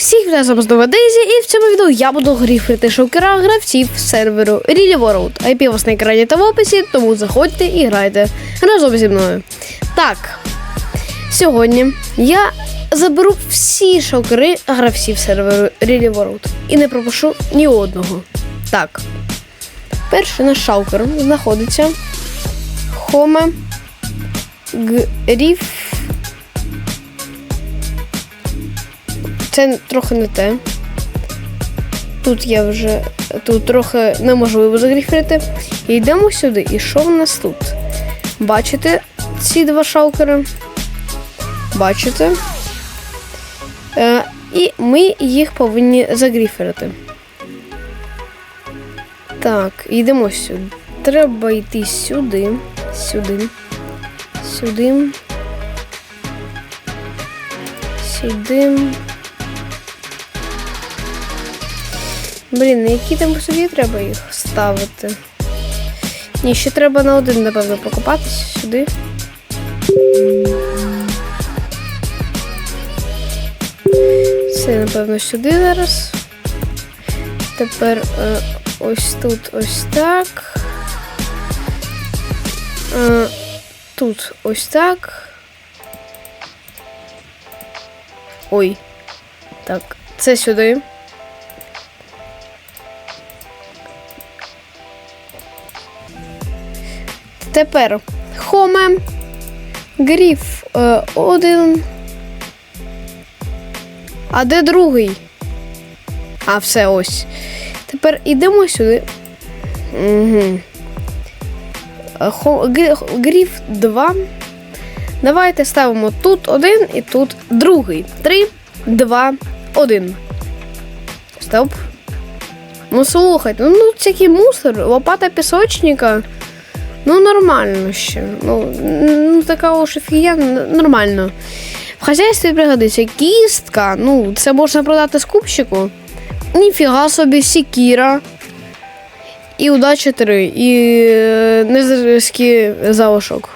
Усіх вітаю з знову Дейзі, і в цьому відео я буду гріфити шокера гравців серверу Really World. IP у вас на екрані та в описі, тому заходьте і грайте разом зі мною. Так, сьогодні я заберу всі шокери гравців серверу Really World і не пропушу ні одного. Так, перший наш шалкер знаходиться Хоме Гріф. Це трохи не те. Тут я вже тут трохи неможливо загріфити. І йдемо сюди. І що в нас тут? Бачите ці два шалкери? Бачите? Е, і ми їх повинні загріферити. Так, йдемо сюди. Треба йти сюди, сюди, сюди. Сюди. Блін, які там собі треба їх ставити? Ні, ще треба на один, напевно, покопатися сюди. Це, напевно, сюди зараз. Тепер е, ось тут ось так. Е, тут ось так. Ой. Так, це сюди. Тепер Хоме, Гріф е, один. А де другий? А, все ось. Тепер йдемо сюди. Угу. Хо, Гріф 2. Давайте ставимо тут один і тут другий. Три, два, один. Стоп. Ну слухайте, ну тут всякий мусор, лопата пісочника. Ну, нормально ще. Ну, ну така уж офігенна, нормально. В хазяйстві пригодиться кістка, ну, це можна продати скупщику. Ніфіга собі, сікіра. І удача 3. І е, незрізкий залишок.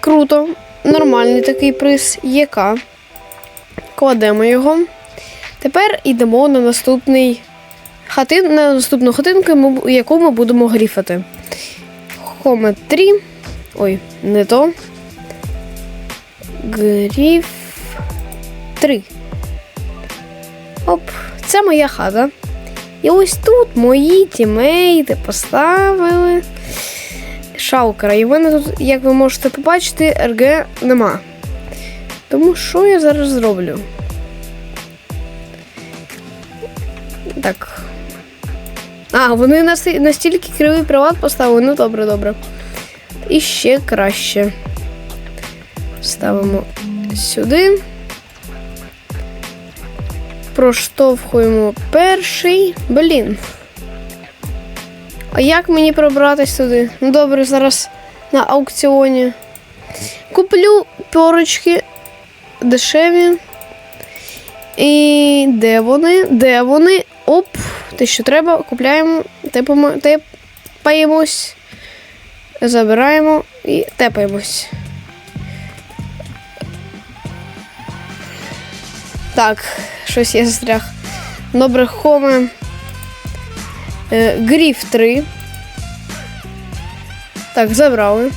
Круто. Нормальний такий приз. ЄК. Кладемо його. Тепер йдемо на наступний хатин, на наступну хатинку, яку ми будемо гріфати. Хоме 3. Ой, не то. Гріф 3. Оп, це моя хата. І ось тут мої тімейти поставили шалкера. І в мене тут, як ви можете побачити, РГ нема. Тому що я зараз зроблю? Так. А, вони настільки кривий приват поставили. Ну добре, добре. І ще краще. Ставимо сюди. Проштовхуємо перший. Блін. А як мені пробратись туди? Ну добре, зараз на аукціоні. Куплю перочки дешеві. І де вони? Де вони? Оп, те, що треба, купляємо, тепаємо, тепаємось, забираємо і тепаємось. Так, щось я застряг. Добре, хоме. Е, Гріф 3. Так, забрали.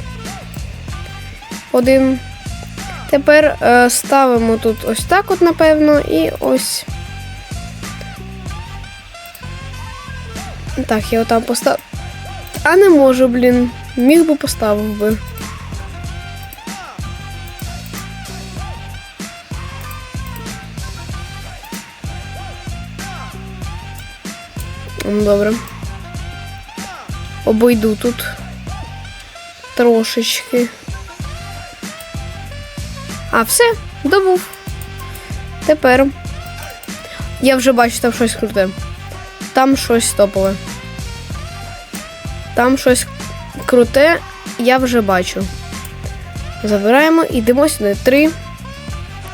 Один. Тепер е, ставимо тут ось так, от, напевно, і ось. Так, я отам поставив. А не можу, блін. Міг би поставив би. Ну, Добре. Обойду тут трошечки. А, все, добув. Тепер. Я вже бачу там щось круте. Там щось топове. Там щось круте, я вже бачу. Забираємо і йдемо сюди. Три,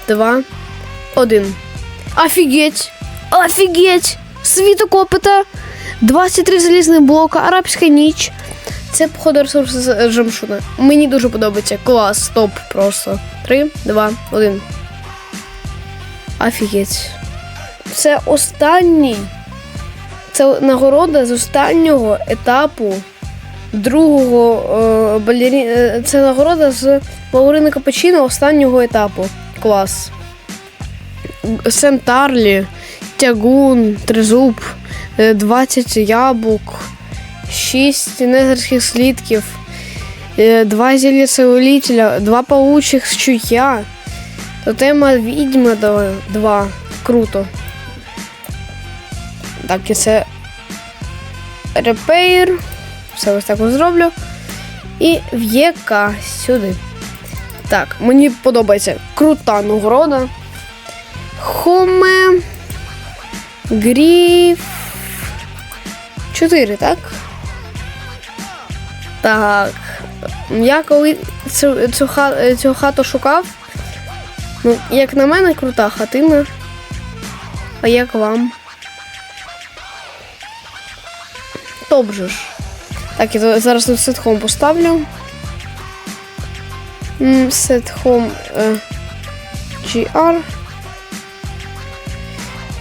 два, один. Офігеть! Офігеть! Світокопита! 23 залізних блока, арабська ніч. Це, походу, з Джамшуна. Мені дуже подобається. Клас, топ просто. Три, два, один. Офігеть. Це останній. Це нагорода з останнього етапу другого е, балері... е, Це нагорода з балерини Капучино останнього етапу. Клас. Сентарлі, тягун, тризуб, е, 20 яблук, 6 незерських слідків, 2 зілля целулітеля, 2 паучих з чуття. Тотема відьма 2. Круто. Так, і це репейр. Все ось так ось зроблю. І в'єка сюди. Так, мені подобається крута нагорода. Хоме. Гріф. Чотири, так? Так. Я коли цю, цю, цю хату шукав. Ну, як на мене, крута хатина. А як вам? Топ ж. Так, я зараз тут сетхом поставлю. Сетхом е, GR.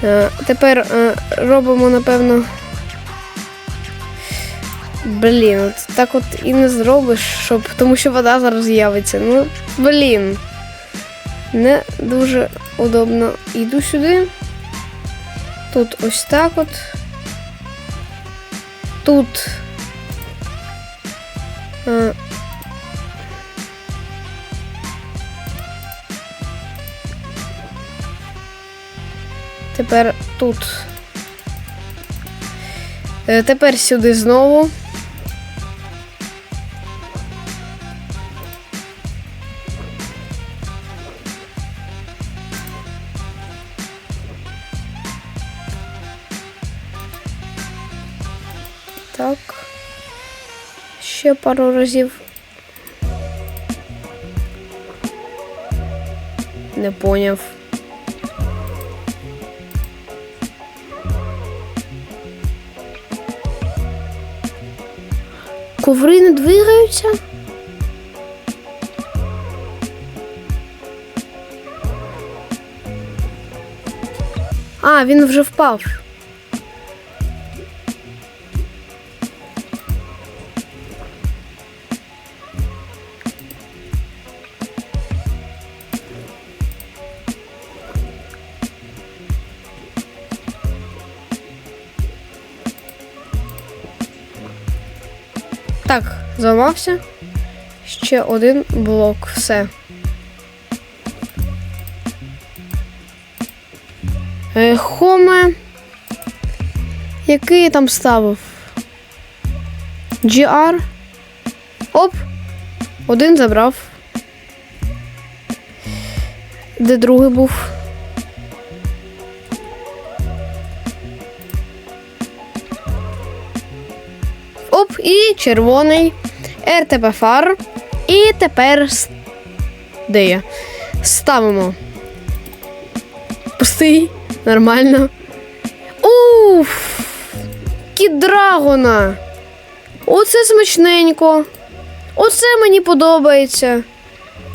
Е, Тепер е, робимо, напевно. Блін, от так от і не зробиш, щоб. Тому що вода зараз з'явиться. Ну, блін. Не дуже удобно. Йду сюди. Тут ось так от. Тут. Тут. Е, Тепер сюди знову. Так. Ще пару разів. Не поняв. Коври не двигаються? А, він вже впав. Зламався. Ще один блок. Все. Е, Хоме. Який я там ставив? GR. Оп. Один забрав. Де другий був? Оп, і червоний. РТП-фар. І тепер. Де я? Ставимо. Пустий. Нормально. Уф! Кідрагона. Оце смачненько. Оце мені подобається.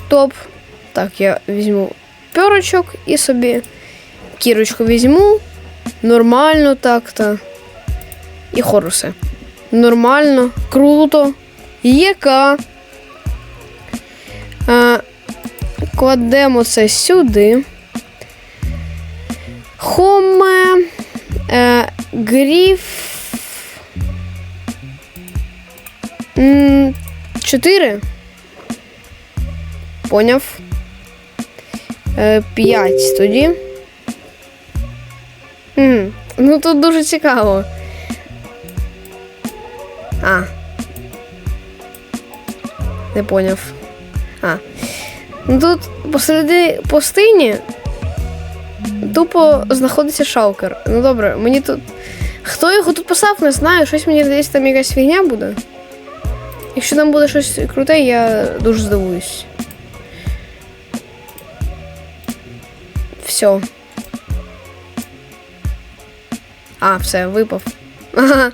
Топ. Так, я візьму пьорочок і собі кірочку візьму. Нормально так-то. І хорусе. Нормально, круто. Яка. А, кладемо це сюди. Хоме. Е, гріф. М, Чотири. Поняв. Е, П'ять тоді. Ну тут дуже цікаво. А. Не поняв. А. Ну тут посереди пустині тупо знаходиться шалкер. Ну добре, мені тут. Хто його тут писав, не знаю. Щось мені здається, там якась фігня буде. Якщо там буде щось круте, я дуже здивуюсь. Все. А, все, випав. Ага.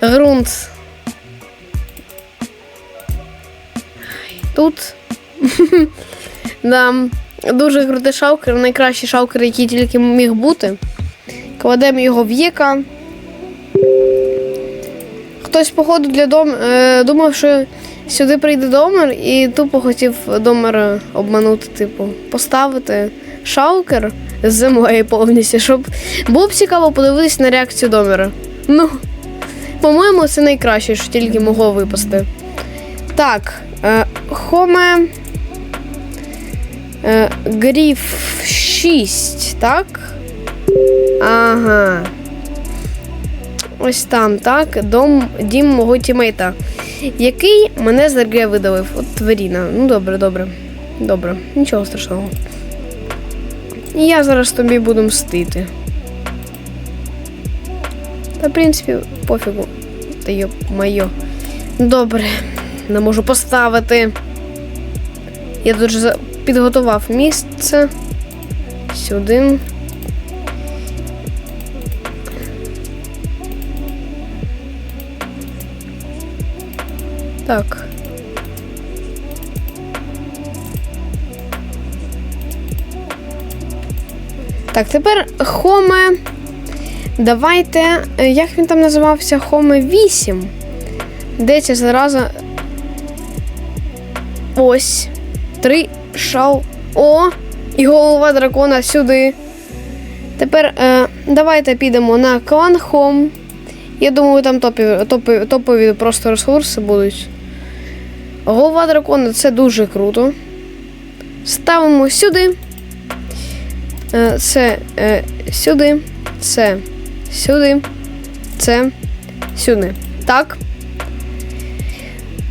Грунт. Тут. да. Дуже крутий шаукер, найкращий шаукер, який тільки міг бути. Кладемо його в Єка. Хтось, походу, для дом... е, думав, що сюди прийде домер і тупо хотів домер обманути, типу, поставити шаукер з землею повністю, щоб було б цікаво подивитись на реакцію домера. Ну, по-моєму, це найкраще, що тільки могло випасти. Так, е, Хоме. Е, Гріф 6, так? Ага. Ось там, так. Дом, дім мого тімейта. Який мене з РГ видалив. От тваріна. Ну добре, добре. Добре, нічого страшного. І я зараз тобі буду мстити. Та, в принципі, пофігу. Та йоп майо. Добре, не можу поставити. Я тут підготував місце. Сюди. Так. Так, тепер Хоме. Давайте. е, Як він там називався? Хоме 8. Де ця зараза? Ось. Три шау. О! І голова дракона сюди. Тепер е, давайте підемо на клан Хом. Я думаю, там топові, топові, топові просто ресурси будуть. Голова дракона це дуже круто. Ставимо сюди. Е, Це е, сюди. Це сюди. Це сюди. Так.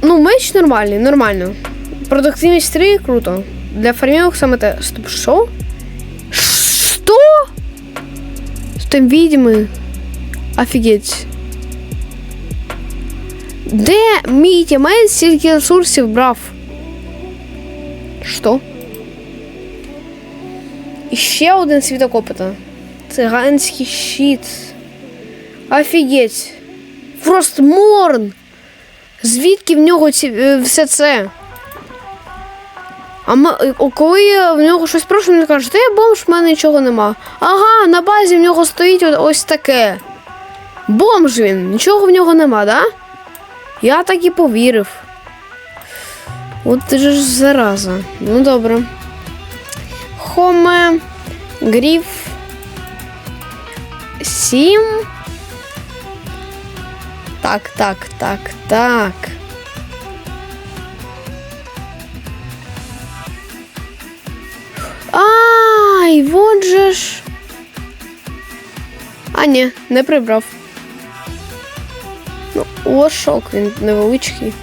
Ну, меч нормальний, нормально. Продуктивність 3 круто. Для фармінг саме те. Стоп, що? Що? Там відьми. Офігеть. Де мій тімейт стільки ресурсів брав? Що? І ще один світок опита. Циганський щит. Офігеть. Фростморн. Звідки в нього ці, е, все це? А ми, е, коли я в нього щось прошу, він каже, та я бомж, в мене нічого нема. Ага, на базі в нього стоїть ось таке. Бомж він, нічого в нього нема, да? Я так і повірив. От ти ж зараза. Ну добре. Хоме. Гріф. Сім. Так, так, так, так. Ай, вот же ж. А, ні, не прибрав. Ну, лошок він невеличкий.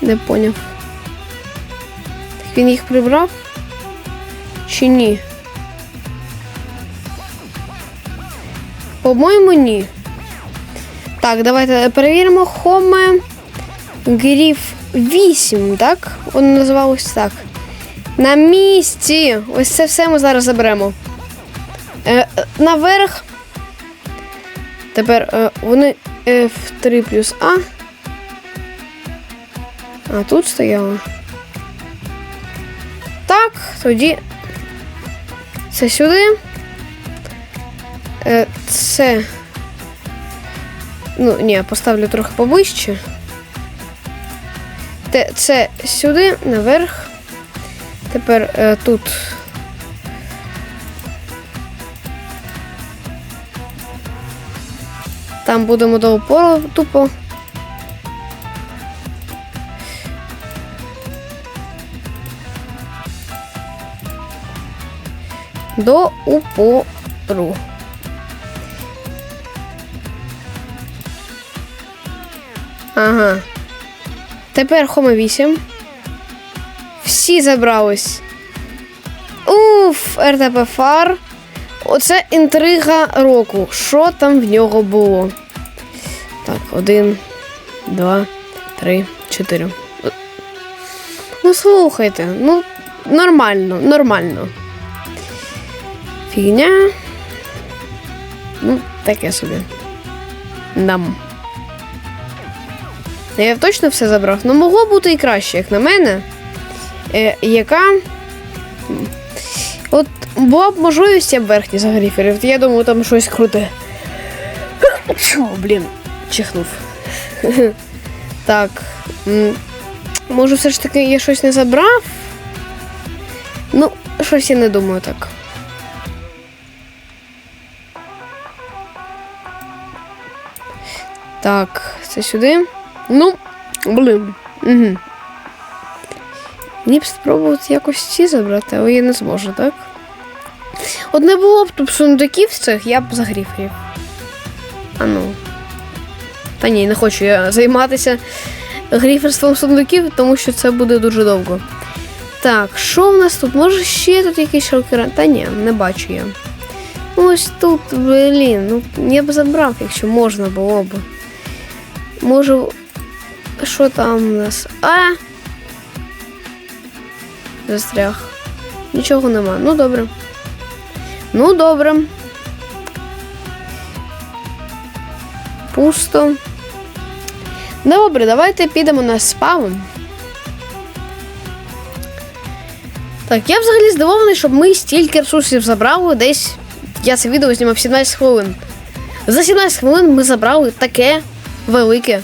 Не поняв. Так він їх прибрав? Чи ні? По-моєму, ні. Так, давайте перевіримо Хоме Гріф 8, так? Воно називалось так. На місці. Ось це все ми зараз заберемо. Е, е, наверх. Тепер е, вони F3 плюс А. А тут стояло. Так, тоді. Це сюди. Е, це. Ну, ні, поставлю трохи повище. Те, це сюди, наверх. Тепер е, тут. Там будемо до упору тупо. До упору. Ага. Тепер Хома 8. Всі забрались. Уф, РТП фар. Оце інтрига року. Що там в нього було? Так, один, два, три, чотири. Ну, слухайте, ну, нормально, нормально. Фігня. Ну, таке собі. Нам. Я точно все забрав. Ну могло бути і краще, як на мене. Е, яка. От була б можливість я б верхній загріферів. Я думаю, там щось круте. Чо, блін, чихнув. так. Може, все ж таки я щось не забрав? Ну, щось я не думаю так. Так, це сюди. Ну, блин. Угу. Мені б спробувати якось ці забрати, але я не зможу, так? От не було б тут сундуків цих, я б загрів їх. А ну. Та ні, не хочу я займатися гріферством сундуків, тому що це буде дуже довго. Так, що в нас тут? Може ще тут якийсь шалкеран? Та ні, не бачу я. Ну, Ось тут, блін, ну я б забрав, якщо можна було б. Може. Що там у нас? А! Застряг. Нічого нема. Ну добре. Ну добре. Пусто. Добре, давайте підемо на спаун. Так, я взагалі здивований, щоб ми стільки ресурсів забрали десь. Я це відео знімав 17 хвилин. За 17 хвилин ми забрали таке велике,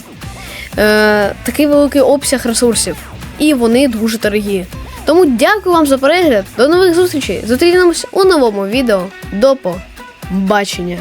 е, такий великий обсяг ресурсів. І вони дуже дорогі. Тому дякую вам за перегляд. До нових зустрічей. Зустрінемось у новому відео. До побачення.